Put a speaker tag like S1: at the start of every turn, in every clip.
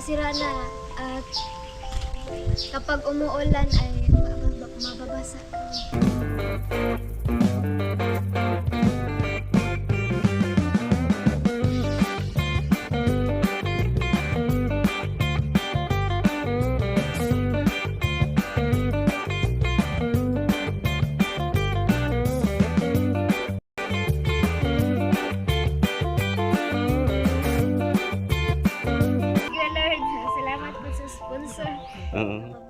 S1: sira-sira na at kapag umuulan ay mababa- mababasa. Sponsor.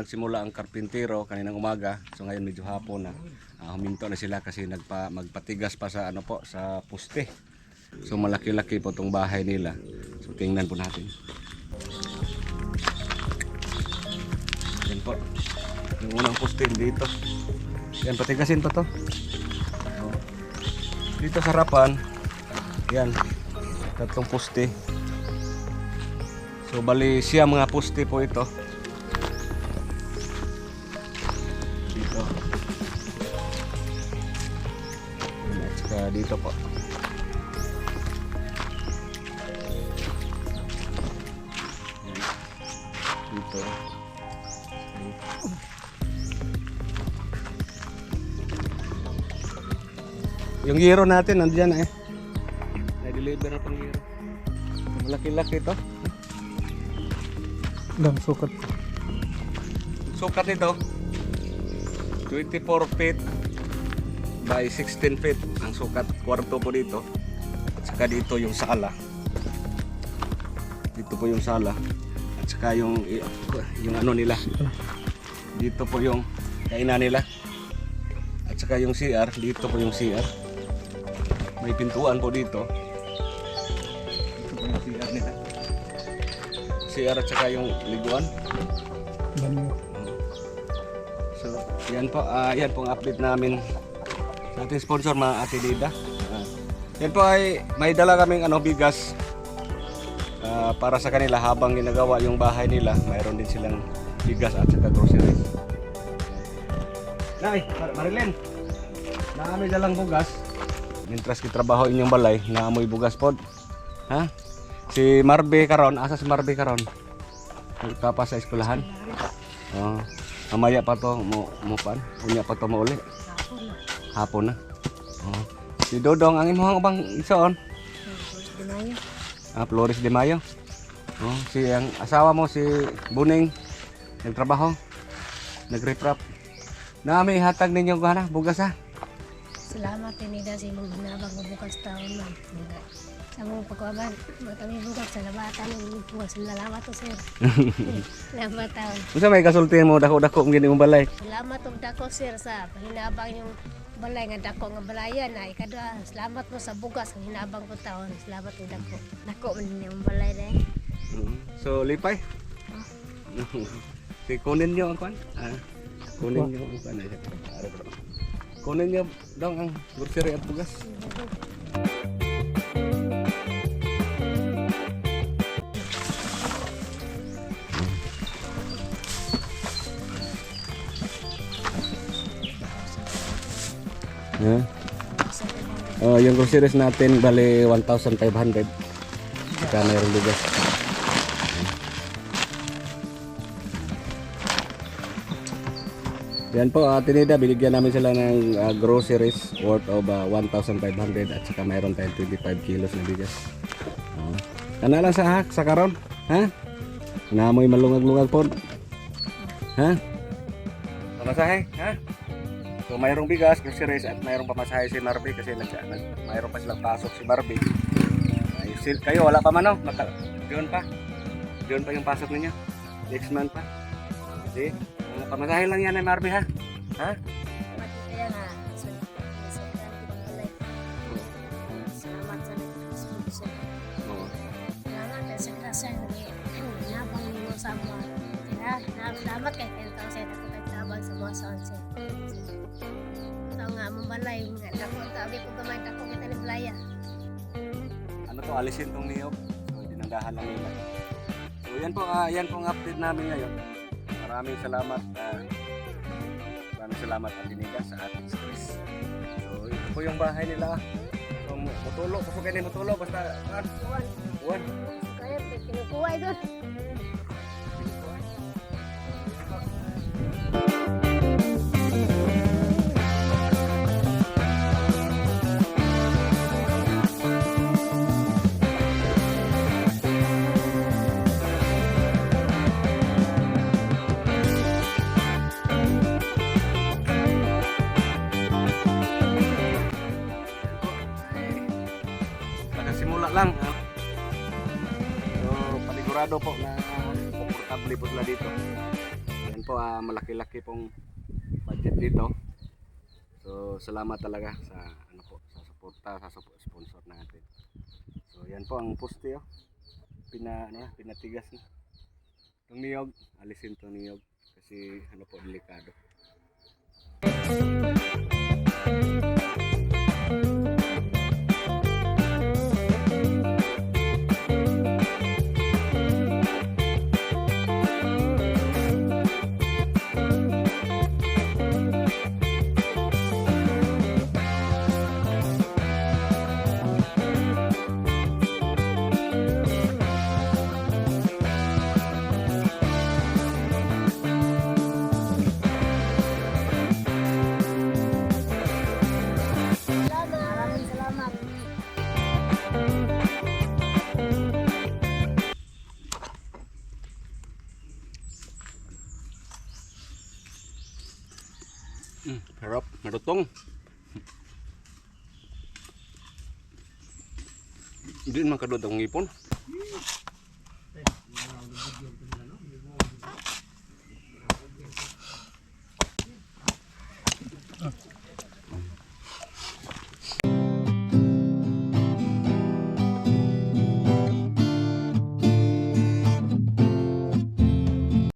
S2: Nagsimula ang karpintero kaninang umaga. So ngayon medyo hapon na. Ah, huminto na sila kasi nagpa, magpatigas pa sa ano po sa poste. So malaki-laki po tong bahay nila. So tingnan po natin. Yan po. Yung unang poste dito. Yan patigasin pa to. Dito sa harapan. Yan. Tatlong poste. So bali siya mga poste po ito. Dito po. Yan. Dito. Yung giro natin nandiyan eh. Na-deliver na pang giro. Malaki-laki to.
S3: Dan sukat.
S2: Sukat nito 24 feet by 16 feet ang sukat kwarto po dito. At saka dito yung sala. Dito po yung sala. At saka yung yung ano nila. Dito po yung kainan nila. At saka yung CR dito po yung CR may pintuan po dito. Dito po yung CR nila. CR at saka yung liguan. So, yan po, ah, yan pong update namin sa ating sponsor, mga Ate Lida. Ah, yan po ay may dala kaming ano, bigas ah, para sa kanila habang ginagawa yung bahay nila. Mayroon din silang bigas at saka groceries. Nay, Mar- Marilyn, naami dalang bugas. Mintras kitrabaho inyong balay, naamoy bugas pod. Ha? Si Marbe karon, asa si Marbe karon? Papa sa eskwelahan. Oh. Mamaya pa to mo mo pan. Unya pa to mauli. Hapon na. Oh. Si Dodong ang imong ubang isoon. Ah, Flores de Mayo. Oh, si ang asawa mo si Buning nagtrabaho. Nagreprap. Na may hatag ninyo gana bugas ha.
S4: Salamat tinida imong ginabang nga bukas taon man. Sa mong pagkaban, matami bukas sa labatan ng bukas. Salamat to sir. Salamat taon.
S2: Unsa may kasultihan mo dako-dako ang gini mong balay?
S4: Salamat og dako sir sa pahinabang yung balay nga dako nga balayan na ikadua. Salamat mo sa bugas ang hinabang ko taon. Salamat og dako.
S1: Nako man yung balay dahil.
S2: Mm. So lipay. si kunin niyo ang kwan. Ah. Kunin niyo ang kwan. Ay. Kunin niyo daw ang grocery at bugas. Yeah. Oh, yung groceries natin bali 1,500. Saka mayroong bigas. Yan po, uh, tinida, binigyan namin sila ng ah, groceries worth of ah, 1,500 at saka mayroon tayong 25 kilos na bigas. Uh, kana lang sa hak, sa karon, ha? Namoy malungag-lungag po. Ha? Pamasahe, ha? So mayroong bigas, groceries at mayroong pamasahe si Marby kasi nag, nag mayroon pa silang pasok si Marby. Ay, sil- kayo wala pa man no? Maka, doon pa. Doon pa yung pasok ninyo. Next month pa. Kasi, uh, pamasahe lang yan ay Marby ha. Ha?
S4: Salamat kay ni mo sa tao sa mga sonse.
S2: Alisin tong niyog. So, dinandahan lang nila. So, yan po, ah, yan po ang update namin ngayon. Maraming salamat. ah, maraming salamat at tinigas sa ating stress. So, ito po yung bahay nila. So, mutulo, pasukin din mutulo. Basta,
S4: Kuwan,
S2: Juan.
S4: kaya kinukuha ito.
S2: Panigurado po na komportable po sila dito. Yan po, ah, malaki-laki pong budget dito. So, salamat talaga sa ano po, sa suporta, sa sponsor natin. So, yan po ang poste oh. Pina, ano, na, pinatigas na. Itong niyog, alisin itong niyog. Kasi ano po, delikado.
S4: Maraming
S2: Mm, harap, marutong. Hindi man kadod ang ngipon.